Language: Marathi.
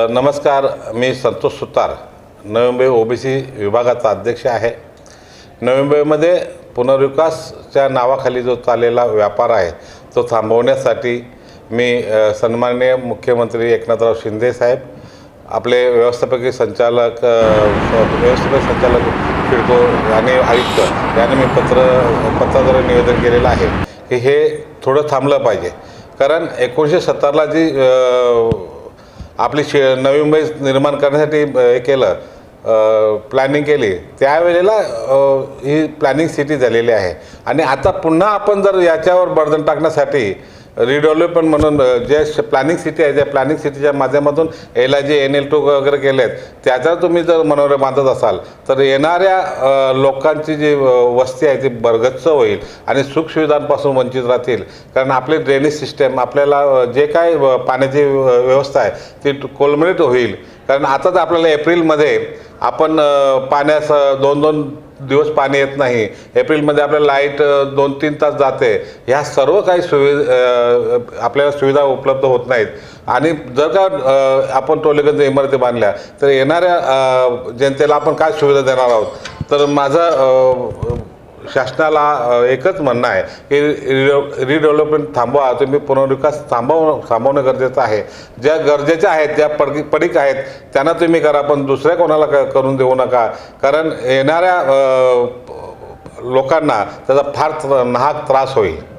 नमस्कार मी संतोष सुतार. नवी मुंबई ओबीसी विभागाचा अध्यक्ष आहे. नवी मुंबईमध्ये पुनर्विकासच्या नावाखाली जो चाललेला व्यापार आहे तो थांबवण्यासाठी मी सन्माननीय मुख्यमंत्री एकनाथराव शिंदे साहेब आपले व्यवस्थापकीय संचालक व्यवस्थापकीय संचालक सिडको आणि आयुक्त यांनी मी पत्र पत्राद्वारे निवेदन केलेलं आहे की हे थोडं थांबलं पाहिजे. कारण एकोणीसशे सत्तरला जी आपली शे नवी मुंबई निर्माण करण्यासाठी हे केलं प्लॅनिंग केली. त्यावेळेला ही प्लॅनिंग सिटी झालेली आहे. आणि आता पुन्हा आपण जर याच्यावर बर्धन टाकण्यासाठी रिडेव्हलपमेंट म्हणून जे प्लॅनिंग सिटी आहे त्या प्लॅनिंग सिटीच्या माध्यमातून L I G N L two वगैरे केलेत त्याचा तुम्ही जर मनोरे बांधत असाल तर येणाऱ्या लोकांची जी वस्ती आहे ती बरगच्च होईल आणि सुखसुविधांपासून वंचित राहतील. कारण आपली ड्रेनेज सिस्टम आपल्याला जे काय पाण्याची व्यवस्था आहे ती कोलमडीत होईल. कारण आताच आपल्याला एप्रिलमध्ये आपण पाण्यास दोन दोन दिवस पाणी येत नाही. एप्रिलमध्ये आपल्याला लाइट दोन तीन तास जाते. ह्या सर्व काही सुविधा आपल्याला सुविधा उपलब्ध होत नाहीत. आणि जर का आपण टोलेगंज इमारती बांधल्या तर येणाऱ्या जनतेला आपण काय सुविधा देणार आहोत? तर माझं शासनाला एकच म्हणणं आहे की रिडेव रिडेव्हलपमेंट थांबवा तुम्ही पुनर्विकास थांबव थांबवणं गरजेचं आहे. ज्या गरजेच्या आहेत ज्या पड पडीक आहेत त्यांना तुम्ही करा पण दुसऱ्या कोणाला क- करून देऊ नका. कारण येणाऱ्या लोकांना त्याचा फार नाहक त्रास होईल.